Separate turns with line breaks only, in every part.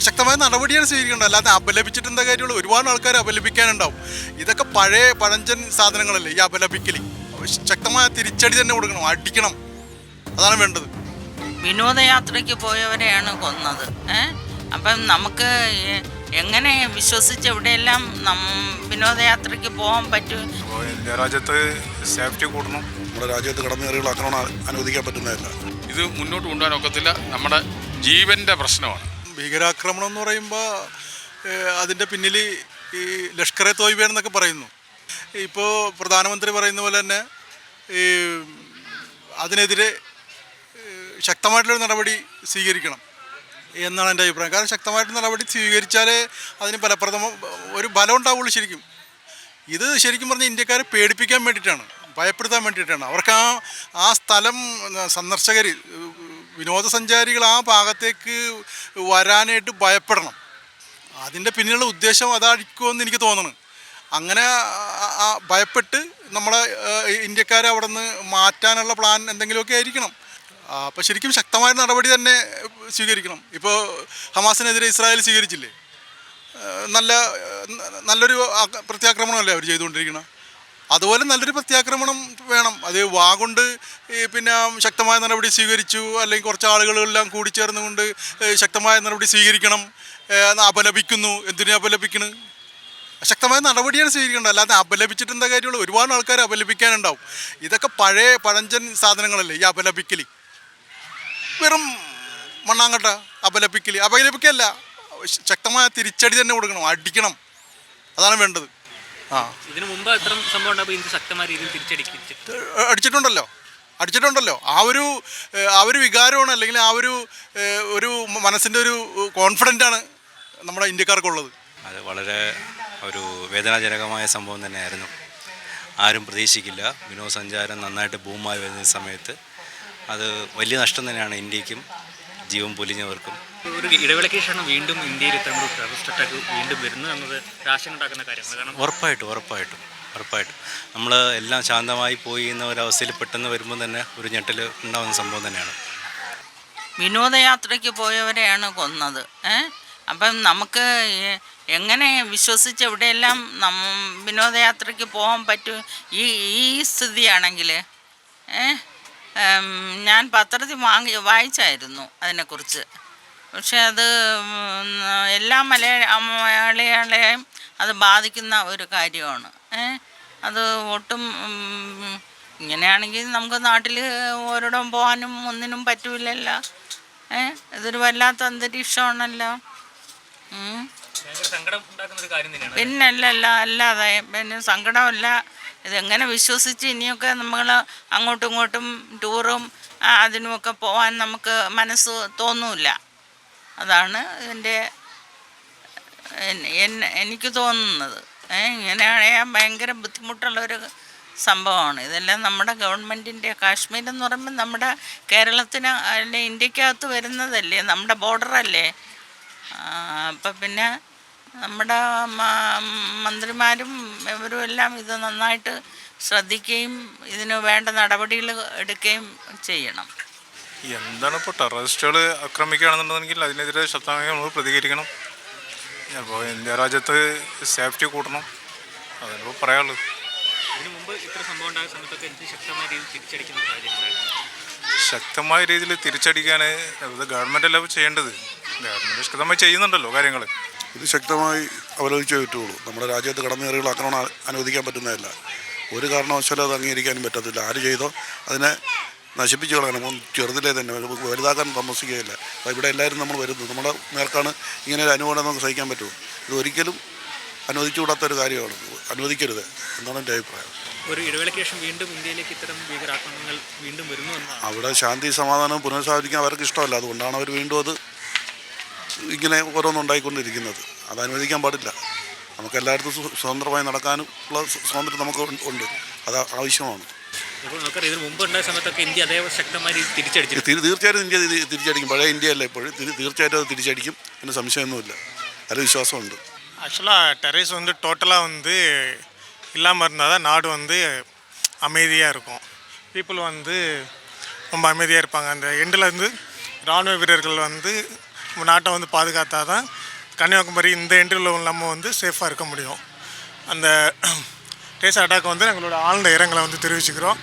ശക്തമായ നടപടിയാണ് സ്വീകരിക്കേണ്ടത്. അല്ലാതെ അപലപിച്ചിട്ട് എന്താ കാര്യമുള്ളൂ? ഒരുപാട് ആൾക്കാർ അപലപിക്കാനുണ്ടാവും. ഇതൊക്കെ പഴയ പഴഞ്ചൻ സാധനങ്ങളല്ലേ ഈ അപലപിക്കൽ ശക്തമായ തിരിച്ചടി തന്നെ കൊടുക്കണം. അടിക്കണം. അതാണ് വേണ്ടത്.
വിനോദയാത്രയ്ക്ക് പോയവരെയാണ് കൊന്നത്. ഏഹ് അപ്പം നമുക്ക് എങ്ങനെ വിശ്വസിച്ച് എവിടെയെല്ലാം നം വിനോദയാത്രയ്ക്ക് പോകാൻ പറ്റും?
ഇന്ത്യ രാജ്യത്ത് സേഫ്റ്റി കൂടണം.
നമ്മുടെ രാജ്യത്ത് കടന്നുകയറികൾ ആക്രമണം അനുവദിക്കാൻ പറ്റുന്നതല്ല.
ഇത് മുന്നോട്ട് കൊണ്ടുപോകാൻ ഒക്കത്തില്ല. നമ്മുടെ ജീവന്റെ പ്രശ്നമാണ്.
ഭീകരാക്രമണം എന്ന് പറയുമ്പോൾ അതിന്റെ പിന്നിൽ ഈ ലഷ്കറെ തോയ്ബ എന്നൊക്കെ പറയുന്നു. ഇപ്പോൾ പ്രധാനമന്ത്രി പറയുന്ന പോലെ തന്നെ ഈ അതിനെതിരെ ശക്തമായിട്ടുള്ള ശക്തമായിട്ടുള്ളൊരു നടപടി സ്വീകരിക്കണം എന്നാണ് എന്റെ അഭിപ്രായം. കാരണം ശക്തമായിട്ട് നടപടി സ്വീകരിച്ചാലേ അതിന് ഫലപ്രദമ ഒരു ബലം ഉണ്ടാവുള്ളൂ ശരിക്കും. ഇത് ശരിക്കും പറഞ്ഞാൽ ഇന്ത്യക്കാരെ പേടിപ്പിക്കാൻ വേണ്ടിയിട്ടാണ് ഭയപ്പെടുത്താൻ വേണ്ടിയിട്ടാണ്. അവർക്ക് ആ ആ സ്ഥലം സന്ദർശകർ വിനോദസഞ്ചാരികൾ ആ ഭാഗത്തേക്ക് വരാനായിട്ട് ഭയപ്പെടണം. അതിന്റെ പിന്നിലുള്ള ഉദ്ദേശം അതായിരിക്കുമെന്ന് എനിക്ക് തോന്നുന്നു. അങ്ങനെ ഭയപ്പെട്ട് നമ്മളെ ഇന്ത്യക്കാരെ അവിടെ നിന്ന് മാറ്റാനുള്ള പ്ലാൻ എന്തെങ്കിലുമൊക്കെ ആയിരിക്കണം. അപ്പോൾ ശരിക്കും ശക്തമായ നടപടി തന്നെ സ്വീകരിക്കണം. ഇപ്പോൾ ഹമാസിനെതിരെ ഇസ്രായേൽ സ്വീകരിച്ചില്ലേ? നല്ല നല്ലൊരു പ്രത്യാക്രമണമല്ലേ അവർ ചെയ്തുകൊണ്ടിരിക്കണം? അതുപോലെ നല്ലൊരു പ്രത്യാക്രമണം വേണം. അത് വാഗുണ്ട് പിന്നെ ശക്തമായ നടപടി സ്വീകരിച്ചു. അല്ലെങ്കിൽ കുറച്ച് ആളുകളെല്ലാം കൂടി ചേർന്നുകൊണ്ട് ശക്തമായ നടപടി സ്വീകരിക്കണം. അപലപിക്കുന്നു. എന്തിനു അപലപിക്കണ്? ശക്തമായ നടപടിയാണ് സ്വീകരിക്കേണ്ടത്. അല്ലാതെ അപലപിച്ചിട്ട് എന്താ കാര്യമുള്ളൂ? ഒരുപാട് ആൾക്കാർ അപലപിക്കാനുണ്ടാവും. ഇതൊക്കെ പഴയ പഴഞ്ചൻ സാധനങ്ങളല്ലേ ഈ അപലപിക്കൽ വെറും മണ്ണാങ്കട്ട അപലപിക്കൽ അപലപിക്കല്ല. ശക്തമായ തിരിച്ചടി തന്നെ കൊടുക്കണം. അടിക്കണം. അതാണ് വേണ്ടത്.
ഇതിനു മുമ്പ് സംഭവം ഉണ്ടാകുമ്പോൾ ഇന്ത്യ ശക്തമായ രീതിയിൽ തിരിച്ചടിച്ചിട്ട്
ഏഹ് അടിച്ചിട്ടുണ്ടല്ലോ. അടിച്ചിട്ടുണ്ടല്ലോ. ആ ഒരു ആ ഒരു വികാരമാണ് അല്ലെങ്കിൽ ആ ഒരു ഒരു മനസ്സിന്റെ ഒരു കോൺഫിഡന്റ് ആണ് നമ്മുടെ ഇന്ത്യക്കാർക്കുള്ളത്.
അത് വളരെ ഒരു വേദനാജനകമായ സംഭവം തന്നെയായിരുന്നു. ആരും പ്രതീക്ഷിക്കില്ല. വിനോദസഞ്ചാരം നന്നായിട്ട് ബൂമായി വരുന്ന സമയത്ത്. അത് വലിയ നഷ്ടം തന്നെയാണ് ഇന്ത്യക്കും ജീവൻ പൊലിഞ്ഞവർക്കും.
ഒരു ഇടവേളയ്ക്ക് ശേഷമാണ് വീണ്ടും ഇന്ത്യയിൽ ഇത്തരം ഒരു ടെററിസ്റ്റ് അറ്റാക്ക് വീണ്ടും വരുന്നത് എന്നത് രാഷ്ട്രം ഉണ്ടാക്കുന്ന കാര്യമാണ്. കാരണം
ഉറപ്പായിട്ടും ഉറപ്പായിട്ടും ഉറപ്പായിട്ടും. നമ്മൾ എല്ലാം ശാന്തമായി പോയി എന്ന ഒരവസ്ഥയിൽ പെട്ടെന്ന് വരുമ്പോൾ തന്നെ ഒരു ഞെട്ടൽ ഉണ്ടാകുന്ന സംഭവം തന്നെയാണ്.
വിനോദയാത്രയ്ക്ക് പോയവരെയാണ് കൊന്നത്. ഏഹ് അപ്പം നമുക്ക് എങ്ങനെ വിശ്വസിച്ച് എവിടെയെല്ലാം നം വിനോദയാത്രയ്ക്ക് പോകാൻ പറ്റും? ഈ ഈ സ്ഥിതിയാണെങ്കിൽ ഏ? ഉം, ഞാൻ പത്രത്തിൽ വാങ്ങി വായിച്ചായിരുന്നു അതിനെക്കുറിച്ച്. പക്ഷെ അത് എല്ലാ മലയാള മലയാളികളെയും അത് ബാധിക്കുന്ന ഒരു കാര്യമാണ്. അത് ഒട്ടും ഇങ്ങനെയാണെങ്കിൽ നമുക്ക് നാട്ടിൽ ഒരിടം പോകാനും ഒന്നിനും പറ്റൂലല്ലോ. ഏ ഇതൊരു വല്ലാത്ത അന്തരീക്ഷമാണല്ലോ. പിന്നല്ലല്ല അല്ലാതെ പിന്നെ സങ്കടമല്ല. ഇതെങ്ങനെ വിശ്വസിച്ച് ഇനിയൊക്കെ നമ്മൾ അങ്ങോട്ടും ഇങ്ങോട്ടും ടൂറും അതിനുമൊക്കെ പോകാൻ നമുക്ക് മനസ്സ് തോന്നില്ല. അതാണ് എൻ- എനിക്ക് തോന്നുന്നത്. ഏ ഇങ്ങനെയാണെങ്കിൽ ഭയങ്കര ബുദ്ധിമുട്ടുള്ളൊരു സംഭവമാണ്. ഇതെല്ലാം നമ്മുടെ ഗവൺമെന്റിന്റെ കാശ്മീർ എന്ന് പറയുമ്പോൾ നമ്മുടെ കേരളത്തിന് അല്ലെ ഇന്ത്യക്കകത്ത് വരുന്നതല്ലേ നമ്മുടെ ബോർഡറല്ലേ? അപ്പം പിന്നെ നമ്മുടെ മന്ത്രിമാരും ഇവരും എല്ലാം ഇത് നന്നായിട്ട് ശ്രദ്ധിക്കുകയും ഇതിന് വേണ്ട നടപടികൾ എടുക്കുകയും ചെയ്യണം.
എന്താണ് ഇപ്പോൾ ടെററിസ്റ്റുകൾ ആക്രമിക്കുകയാണെന്നുണ്ടെങ്കിൽ അതിനെതിരെ ശക്തമായി നമ്മൾ പ്രതികരിക്കണം. അപ്പോൾ ഇന്ത്യ രാജ്യത്ത് സേഫ്റ്റി കൂട്ടണം. അതിപ്പോൾ പറയാനുള്ളത്.
ഇതിനു മുമ്പ് ഇത്ര സംഭവം ഉണ്ടായ സമയത്തൊക്കെ ശക്തമായ രീതിയിൽ തിരിച്ചടിക്കുന്ന സാഹചര്യം ഉണ്ടായിരുന്നു?
ശക്തമായ രീതിയിൽ തിരിച്ചടിക്കാൻ ഗവൺമെന്റ് ഗവൺമെന്റ് അല്ല ചെയ്യേണ്ടത്? ഗവൺമെന്റ് ശക്തമായി ചെയ്യുന്നുണ്ടല്ലോ കാര്യങ്ങൾ.
ഇത് ശക്തമായി അവലോചിച്ചേ പറ്റുള്ളൂ. നമ്മുടെ രാജ്യത്ത് കടന്നുകയറികൾ ആക്രമണം അനുവദിക്കാൻ പറ്റുന്നതല്ല. ഒരു കാരണവശാലും അത് അംഗീകരിക്കാനും പറ്റത്തില്ല. ആര് ചെയ്തോ അതിനെ നശിപ്പിച്ചു കളയണം. ചെറുതിലേ തന്നെ. വലു- വലുതാക്കാൻ താമസിക്കുകയില്ല. അപ്പോൾ ഇവിടെ എല്ലാവരും നമ്മൾ വരുന്നു നമ്മുടെ നേർക്കാണ് ഇങ്ങനെ ഒരു അനുകൂലം നമുക്ക് സഹിക്കാൻ പറ്റുമോ ഇത് ഒരിക്കലും അനുവദിച്ചുകൂടാത്ത ഒരു കാര്യമാണ്. അനുവദിക്കരുത് എന്നാണ് എന്റെ അഭിപ്രായം.
ഒരു ഇടവേളയ്ക്ക് ശേഷം വീണ്ടും ഇന്ത്യയിലേക്ക് ഇത്തരം ഭീകരാക്രമണങ്ങൾ വീണ്ടും വരുന്നു
അവിടെ ശാന്തി സമാധാനം പുനഃസ്ഥാപിക്കാൻ അവർക്ക് ഇഷ്ടമല്ല. അതുകൊണ്ടാണ് അവർ വീണ്ടും അത് ഇങ്ങനെ ഓരോന്നുണ്ടായിക്കൊണ്ടിരിക്കുന്നത് അത് അനുവദിക്കാൻ പാടില്ല നമുക്ക് എല്ലായിടത്തും സ്വ- സ്വതന്ത്രമായി നടക്കാനും ഉള്ള സ്വ- സ്വാതന്ത്ര്യം നമുക്ക് ഉണ്ട്- ഉണ്ട് അത് ആവശ്യമാണ്
ഇപ്പോൾ നമുക്കറിയാം ഇതിന് മുമ്പ് ഉണ്ടായ സമയത്തൊക്കെ ഇന്ത്യ അതേ ശക്തമായ രീതിയിൽ തിരിച്ചടിച്ചിരുന്നു
തീർ- തീർച്ചയായിട്ടും ഇന്ത്യ ഇത് തിരിച്ചടിക്കും പഴയ ഇന്ത്യ അല്ല ഇപ്പോഴും തീർ- തീർച്ചയായിട്ടും അത് തിരിച്ചടിക്കും പിന്നെ സംശയമൊന്നുമില്ല അതിൽ വിശ്വാസമുണ്ട്
ஆக்சுவலாக டெரரிஸ் வந்து டோட்டலாக வந்து இல்லாமல் இருந்தால் தான் நாடு வந்து அமைதியாக இருக்கும் பீப்புள் வந்து ரொம்ப அமைதியாக இருப்பாங்க அந்த எண்டில் வந்து இராணுவ வீரர்கள் வந்து நம்ம நம்ம நாட்டை வந்து பாதுகாத்தா தான் கன்னியாகுமரி இந்த இன்டர்வியூவில் இல்லாமல் வந்து சேஃபாக இருக்க முடியும். அந்த டேஸ் அட்டாக் வந்து எங்களோட ஆழ்ந்த இரங்கலை வந்து தெரிவிச்சுக்கிறோம்.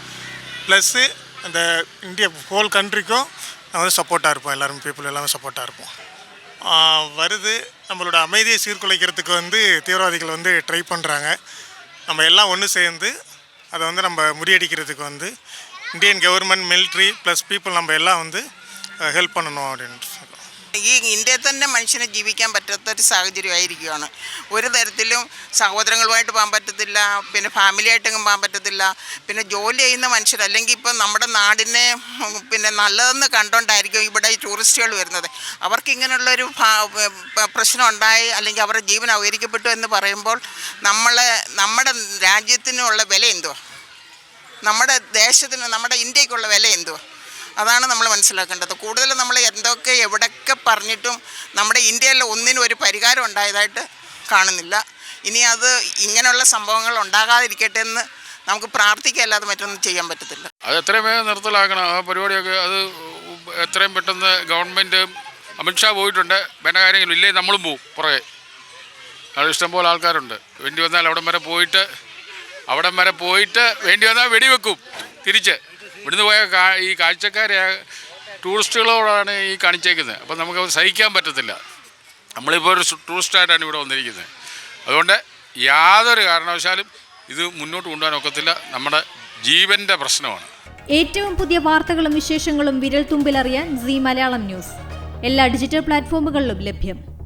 ப்ளஸ்ஸு அந்த இந்தியா ஹோல் கண்ட்ரிக்கும் நான் வந்து சப்போர்ட்டாக இருப்போம். எல்லோரும் பீப்புள் எல்லாமே சப்போர்ட்டாக இருப்போம். வருது. நம்மளோட அமைதியை சீர்குலைக்கிறதுக்கு வந்து தீவிரவாதிகள் வந்து ட்ரை பண்ணுறாங்க நம்ம எல்லாம் ஒன்று சேர்ந்து அதை வந்து நம்ம முறியடிக்கிறதுக்கு வந்து Indian government military plus people நம்ம எல்லாம் வந்து ஹெல்ப் பண்ணணும் அப்படின்ட்டு.
ഈ ഇന്ത്യയിൽ തന്നെ മനുഷ്യന് ജീവിക്കാൻ പറ്റാത്ത ഒരു സാഹചര്യമായിരിക്കുകയാണ് ഒരു തരത്തിലും സഹോദരങ്ങളുമായിട്ട് പോകാൻ പറ്റത്തില്ല പിന്നെ ഫാമിലിയായിട്ടെങ്കിലും പോകാൻ പറ്റത്തില്ല പിന്നെ ജോലി ചെയ്യുന്ന മനുഷ്യർ അല്ലെങ്കിൽ ഇപ്പം നമ്മുടെ നാടിനെ പിന്നെ നല്ലതെന്ന് കണ്ടുകൊണ്ടായിരിക്കും ഇവിടെ ഈ ടൂറിസ്റ്റുകൾ വരുന്നത്. അവർക്ക് ഇങ്ങനെയുള്ളൊരു പ്രശ്നം ഉണ്ടായി അല്ലെങ്കിൽ അവരുടെ ജീവൻ അവഹരിക്കപ്പെട്ടു എന്ന് പറയുമ്പോൾ നമ്മളെ നമ്മുടെ രാജ്യത്തിനുള്ള വില എന്തുവാ? നമ്മുടെ ദേശത്തിന് നമ്മുടെ ഇന്ത്യക്കുള്ള വില എന്തുവാ? അതാണ് നമ്മൾ മനസ്സിലാക്കേണ്ടത്. കൂടുതൽ നമ്മൾ എന്തൊക്കെ എവിടെയൊക്കെ പറഞ്ഞിട്ടും നമ്മുടെ ഇന്ത്യയിൽ ഒന്നിനും ഒരു പരിഹാരം ഉണ്ടായതായിട്ട് കാണുന്നില്ല. ഇനി അത് ഇങ്ങനെയുള്ള സംഭവങ്ങൾ ഉണ്ടാകാതിരിക്കട്ടെ എന്ന് നമുക്ക് പ്രാർത്ഥിക്കല്ലാതെ മറ്റൊന്നും ചെയ്യാൻ പറ്റത്തില്ല.
അത് എത്രയും വേഗം നിർത്തലാക്കണം. ആ പരിപാടിയൊക്കെ അത് എത്രയും പെട്ടെന്ന് ഗവൺമെന്റ് അമിത്ഷാ പോയിട്ടുണ്ട്. വേണ്ട കാര്യങ്ങളും ഇല്ലേ നമ്മളും പോവും പുറകെ. അത് ഇഷ്ടംപോലെ ആൾക്കാരുണ്ട്. വേണ്ടി വന്നാൽ അവിടം വരെ പോയിട്ട് അവിടം വരെ പോയിട്ട് വേണ്ടി വന്നാൽ വെടിവെക്കും. തിരിച്ച്. ഇവിടുന്ന് പോയ ഈ കാഴ്ചക്കാരെ ടൂറിസ്റ്റുകളോടാണ് ഈ കാണിച്ചേക്കുന്നത്. അപ്പം നമുക്ക് സഹിക്കാൻ പറ്റത്തില്ല. നമ്മളിപ്പോൾ ഒരു ടൂറിസ്റ്റായിട്ടാണ് ഇവിടെ വന്നിരിക്കുന്നത്. അതുകൊണ്ട് യാതൊരു കാരണവശാലും ഇത് മുന്നോട്ട് കൊണ്ടുപോകാൻ ഒക്കത്തില്ല. നമ്മുടെ ജീവന്റെ പ്രശ്നമാണ്.
ഏറ്റവും പുതിയ വാർത്തകളും വിശേഷങ്ങളും വിരൽ തുമ്പിലറിയാൻ സി മലയാളം ന്യൂസ്. എല്ലാ ഡിജിറ്റൽ പ്ലാറ്റ്ഫോമുകളിലും ലഭ്യം.